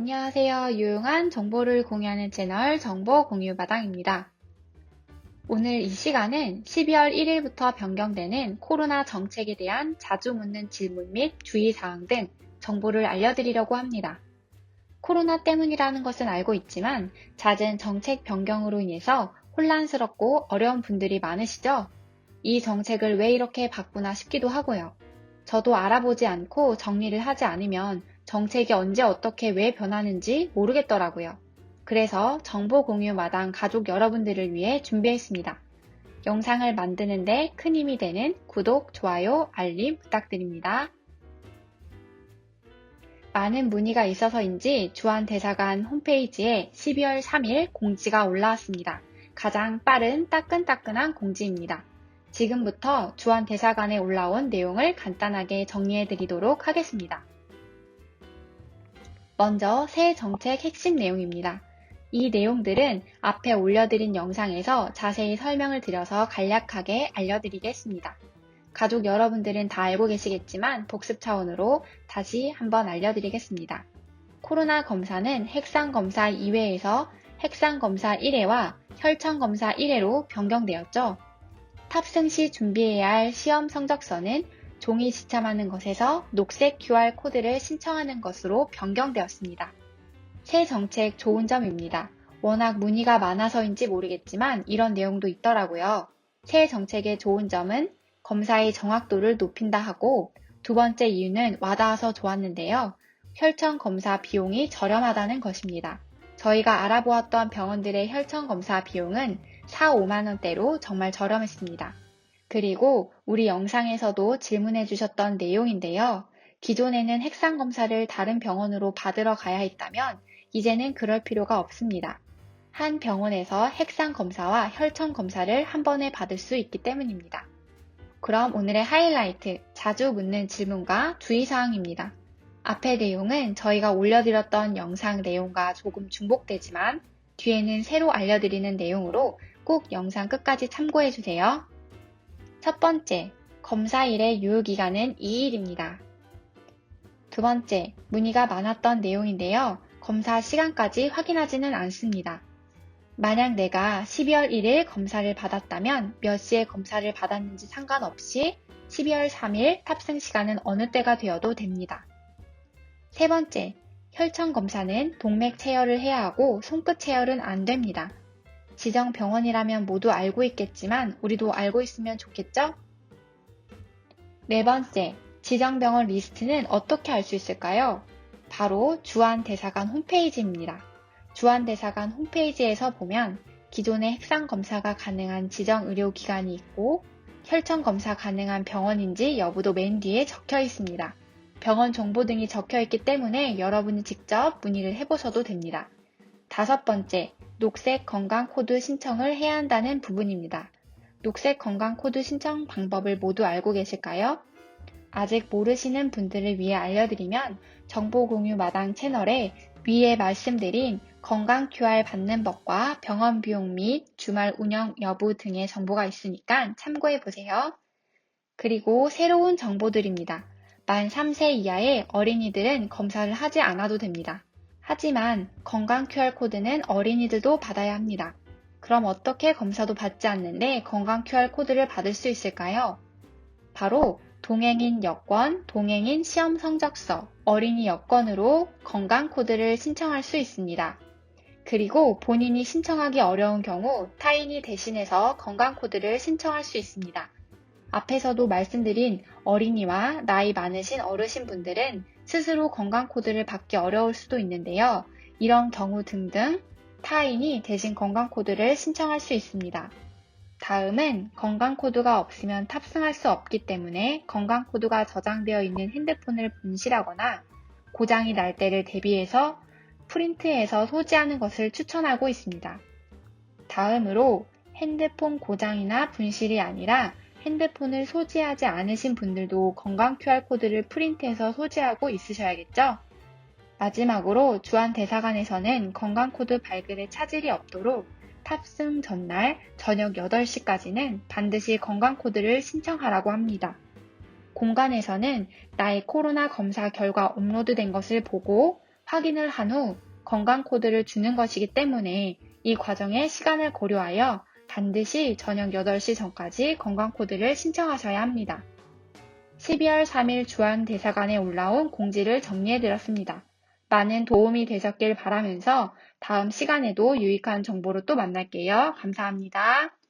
안녕하세요. 유용한 정보를 공유하는 채널 정보 공유 마당입니다. 오늘 이 시간은 12월 1일부터 변경되는 코로나 정책에 대한 자주 묻는 질문 및 주의사항 등 정보를 알려드리려고 합니다. 코로나 때문이라는 것은 알고 있지만 잦은 정책 변경으로 인해서 혼란스럽고 어려운 분들이 많으시죠? 이 정책을 왜 이렇게 바꾸나 싶기도 하고요. 저도 알아보지 않고 정리를 하지 않으면 정책이 언제 어떻게 왜 변하는지 모르겠더라고요. 그래서 정보 공유 마당 가족 여러분들을 위해 준비했습니다. 영상을 만드는데 큰 힘이 되는 구독, 좋아요, 알림 부탁드립니다. 많은 문의가 있어서인지 주한대사관 홈페이지에 12월 3일 공지가 올라왔습니다. 가장 빠른 따끈따끈한 공지입니다. 지금부터 주한대사관에 올라온 내용을 간단하게 정리해 드리도록 하겠습니다. 먼저 새 정책 핵심 내용입니다. 이 내용들은 앞에 올려드린 영상에서 자세히 설명을 드려서 간략하게 알려드리겠습니다. 가족 여러분들은 다 알고 계시겠지만 복습 차원으로 다시 한번 알려드리겠습니다. 코로나 검사는 핵상 검사 2회에서 핵상 검사 1회와 혈청 검사 1회로 변경되었죠. 탑승 시 준비해야 할 시험 성적서는 종이 지참하는 것에서 녹색 QR코드를 신청하는 것으로 변경되었습니다. 새 정책 좋은 점입니다. 워낙 문의가 많아서인지 모르겠지만 이런 내용도 있더라고요. 새 정책의 좋은 점은 검사의 정확도를 높인다 하고 두 번째 이유는 와닿아서 좋았는데요. 혈청 검사 비용이 저렴하다는 것입니다. 저희가 알아보았던 병원들의 혈청 검사 비용은 4, 5만원대로 정말 저렴했습니다. 그리고 우리 영상에서도 질문해 주셨던 내용인데요. 기존에는 핵상 검사를 다른 병원으로 받으러 가야 했다면 이제는 그럴 필요가 없습니다. 한 병원에서 핵상 검사와 혈청 검사를 한 번에 받을 수 있기 때문입니다. 그럼 오늘의 하이라이트, 자주 묻는 질문과 주의사항입니다. 앞의 내용은 저희가 올려드렸던 영상 내용과 조금 중복되지만 뒤에는 새로 알려드리는 내용으로 꼭 영상 끝까지 참고해주세요. 첫 번째, 검사일의 유효기간은 2일입니다. 두 번째, 문의가 많았던 내용인데요. 검사 시간까지 확인하지는 않습니다. 만약 내가 12월 1일 검사를 받았다면 몇 시에 검사를 받았는지 상관없이 12월 3일 탑승 시간은 어느 때가 되어도 됩니다. 세 번째, 혈청 검사는 동맥 체열을 해야 하고 손끝 체열은 안 됩니다. 지정 병원이라면 모두 알고 있겠지만 우리도 알고 있으면 좋겠죠? 네 번째, 지정 병원 리스트는 어떻게 알 수 있을까요? 바로 주한대사관 홈페이지입니다. 주한대사관 홈페이지에서 보면 기존의 핵상 검사가 가능한 지정 의료기관이 있고 혈청 검사 가능한 병원인지 여부도 맨 뒤에 적혀 있습니다. 병원 정보 등이 적혀 있기 때문에 여러분이 직접 문의를 해보셔도 됩니다. 다섯 번째, 녹색 건강 코드 신청을 해야 한다는 부분입니다. 녹색 건강 코드 신청 방법을 모두 알고 계실까요? 아직 모르시는 분들을 위해 알려드리면 정보 공유 마당 채널에 위에 말씀드린 건강 QR 받는 법과 병원 비용 및 주말 운영 여부 등의 정보가 있으니까 참고해 보세요. 그리고 새로운 정보들입니다. 만 3세 이하의 어린이들은 검사를 하지 않아도 됩니다. 하지만 건강 QR코드는 어린이들도 받아야 합니다. 그럼 어떻게 검사도 받지 않는데 건강 QR코드를 받을 수 있을까요? 바로 동행인 여권, 동행인 시험 성적서, 어린이 여권으로 건강 코드를 신청할 수 있습니다. 그리고 본인이 신청하기 어려운 경우 타인이 대신해서 건강 코드를 신청할 수 있습니다. 앞에서도 말씀드린 어린이와 나이 많으신 어르신 분들은 스스로 건강 코드를 받기 어려울 수도 있는데요. 이런 경우 등등 타인이 대신 건강 코드를 신청할 수 있습니다. 다음은 건강 코드가 없으면 탑승할 수 없기 때문에 건강 코드가 저장되어 있는 핸드폰을 분실하거나 고장이 날 때를 대비해서 프린트해서 소지하는 것을 추천하고 있습니다. 다음으로 핸드폰 고장이나 분실이 아니라 핸드폰을 소지하지 않으신 분들도 건강 QR코드를 프린트해서 소지하고 있으셔야겠죠? 마지막으로 주한대사관에서는 건강코드 발급에 차질이 없도록 탑승 전날 저녁 8시까지는 반드시 건강코드를 신청하라고 합니다. 공간에서는 나의 코로나 검사 결과 업로드된 것을 보고 확인을 한 후 건강 코드를 주는 것이기 때문에 이 과정에 시간을 고려하여 반드시 저녁 8시 전까지 건강 코드를 신청하셔야 합니다. 12월 3일 주한대사관에 올라온 공지를 정리해 드렸습니다. 많은 도움이 되셨길 바라면서 다음 시간에도 유익한 정보로 또 만날게요. 감사합니다.